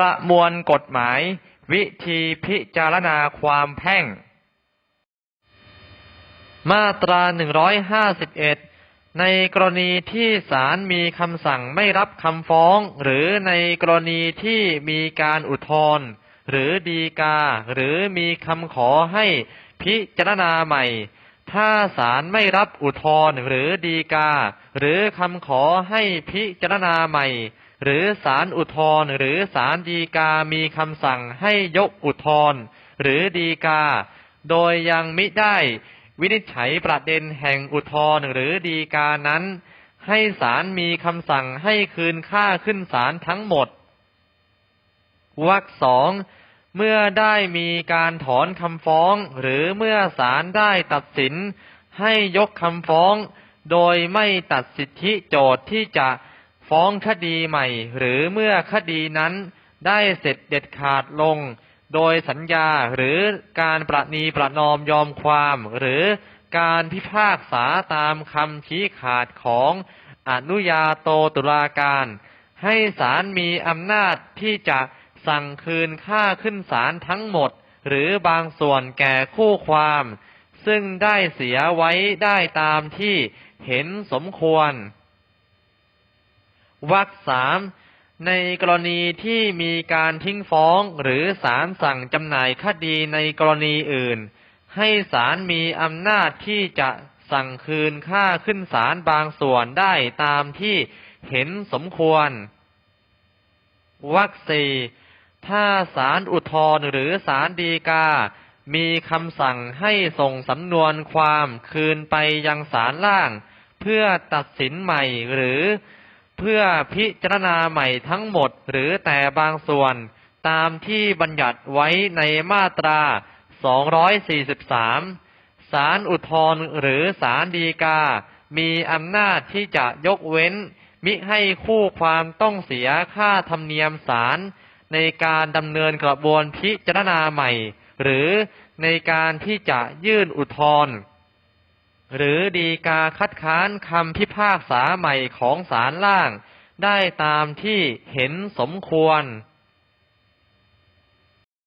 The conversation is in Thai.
ประมวลกฎหมาย วิธีพิจารณาความแพ่ง มาตรา 151 ในกรณีที่ศาลมีคำสั่งไม่รับคำฟ้อง หรือในกรณีที่มีการอุทธรณ์หรือดีกา หรือมีคำขอให้พิจารณาใหม่ ถ้าศาลไม่รับอุทธรณ์หรือดีกา หรือคำขอให้พิจารณาใหม่ หรือศาลอุทธรณ์หรือศาลฎีกามีคำสั่งให้ยกอุทธรณ์หรือฎีกา โดยยังมิได้วินิจฉัยประเด็นแห่งอุทธรณ์หรือฎีกานั้น ให้ศาลมีคำสั่งให้คืนค่าขึ้นศาลทั้งหมดวรรคสองเมื่อได้มีการถอนคำฟ้อง หรือเมื่อศาลได้ตัดสิน ให้ยกคำฟ้อง โดยไม่ตัดสิทธิโจทย์ที่จะ ฟ้องคดีใหม่ หรือเมื่อคดีนั้นได้เสร็จเด็ดขาดลง โดยสัญญาหรือการประนีประนอมยอมความ หรือการพิพากษาตามคำชี้ขาดของอนุญาโตตุลาการ ให้ศาลมีอำนาจที่จะสั่งคืนค่าขึ้นศาลทั้งหมด หรือบางส่วนแก่คู่ความ ซึ่งได้เสียไว้ได้ตามที่เห็นสมควร วรรคสามในกรณีที่มีการทิ้งฟ้องหรือศาลสั่งจำหน่ายคดีในกรณีอื่น ให้ศาลมีอำนาจที่จะสั่งคืนค่าขึ้นศาลบางส่วนได้ตามที่เห็นสมควรวรรคสี่ถ้าศาลอุทธรณ์หรือศาลฎีกา มีคำสั่งให้ส่งสำนวนความคืนไปยังศาลล่าง เพื่อตัดสินใหม่หรือ เพื่อพิจารณาใหม่ทั้งหมดหรือแต่บางส่วนตามที่บัญญัติไว้ในมาตรา 243 ศาลอุทธรณ์หรือศาลฎีกา มีอำนาจที่จะยกเว้น มิให้คู่ความต้องเสียค่าธรรมเนียมศาลในการดำเนินกระบวนพิจารณาใหม่ หรือในการที่จะยื่นอุทธรณ์ หรือดีกาคัดค้านคำพิพากษาใหม่ของศาลล่าง ได้ตามที่เห็นสมควร